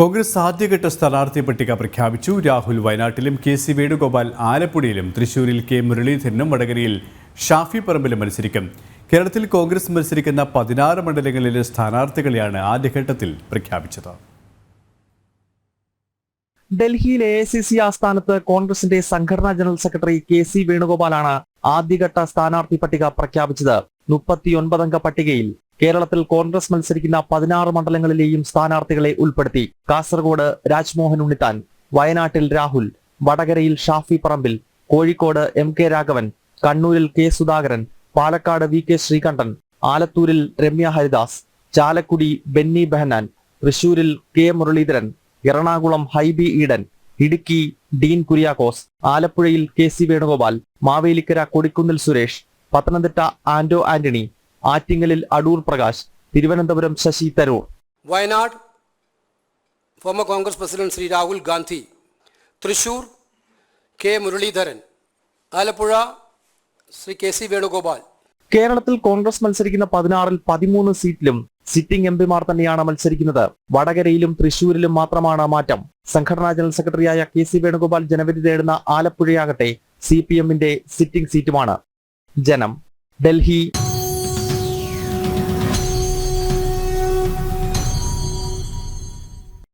കോൺഗ്രസ് ആദ്യഘട്ട സ്ഥാനാർത്ഥി പട്ടിക പ്രഖ്യാപിച്ചു. രാഹുൽ വയനാട്ടിലും കെ സി വേണുഗോപാൽ ആലപ്പുഴയിലും തൃശൂരിൽ കെ മുരളീധരനും വടകരയിൽ ഷാഫി പറമ്പിലും മത്സരിക്കും. കേരളത്തിൽ കോൺഗ്രസ് മത്സരിക്കുന്ന പതിനാറ് മണ്ഡലങ്ങളിലെ സ്ഥാനാർത്ഥികളെയാണ് ആദ്യഘട്ടത്തിൽ പ്രഖ്യാപിച്ചത്. ഡൽഹിയിലെ എ സി സി ആസ്ഥാനത്ത് കോൺഗ്രസിന്റെ സംഘടനാ ജനറൽ സെക്രട്ടറി കെ സി വേണുഗോപാലാണ് ആദ്യഘട്ട സ്ഥാനാർത്ഥി പട്ടിക പ്രഖ്യാപിച്ചത്. മുപ്പത്തിയൊൻപതംഗ പട്ടികയിൽ കേരളത്തിൽ കോൺഗ്രസ് മത്സരിക്കുന്ന പതിനാറ് മണ്ഡലങ്ങളിലെയും സ്ഥാനാർത്ഥികളെ ഉൾപ്പെടുത്തി. കാസർഗോഡ് രാജ്മോഹൻ ഉണ്ണിത്താൻ വയനാട്ടിൽ രാഹുൽ വടകരയിൽ ഷാഫി പറമ്പിൽ കോഴിക്കോട് എം കെ രാഘവൻ കണ്ണൂരിൽ K Sudhakaran Palakkad V K Sreekandan ആലത്തൂരിൽ Ramya Haridas Chalakudy Benny Behanan തൃശൂരിൽ കെ മുരളീധരൻ എറണാകുളം ഹൈബി ഈഡൻ ഇടുക്കി ഡീൻ കുര്യാക്കോസ് ആലപ്പുഴയിൽ കെ സി വേണുഗോപാൽ മാവേലിക്കര കൊടിക്കുന്നിൽ സുരേഷ് പത്തനംതിട്ട ആന്റോ ആന്റണി ആറ്റിങ്ങലിൽ Adoor Prakash Thiruvananthapuram Shashi Tharoor. Wayanad former Congress president Shri Rahul Gandhi Thrissur K Muraleedharan Alappuzha Shri K C Venugopal. കേരളത്തിൽ കോൺഗ്രസ് മത്സരിക്കുന്ന പതിനാറിൽ പതിമൂന്ന് സീറ്റിലും sitting M പിമാർ തന്നെയാണ് മത്സരിക്കുന്നത്. വടകരയിലും തൃശൂരിലും മാത്രമാണ് മാറ്റം. സംഘടനാ ജനറൽ സെക്രട്ടറിയായ കെ സി വേണുഗോപാൽ ജനവിധി തേടുന്ന ആലപ്പുഴയാകട്ടെ സി പി എമ്മിന്റെ സിറ്റിംഗ് സീറ്റുമാണ്. ജനം ഡൽഹി.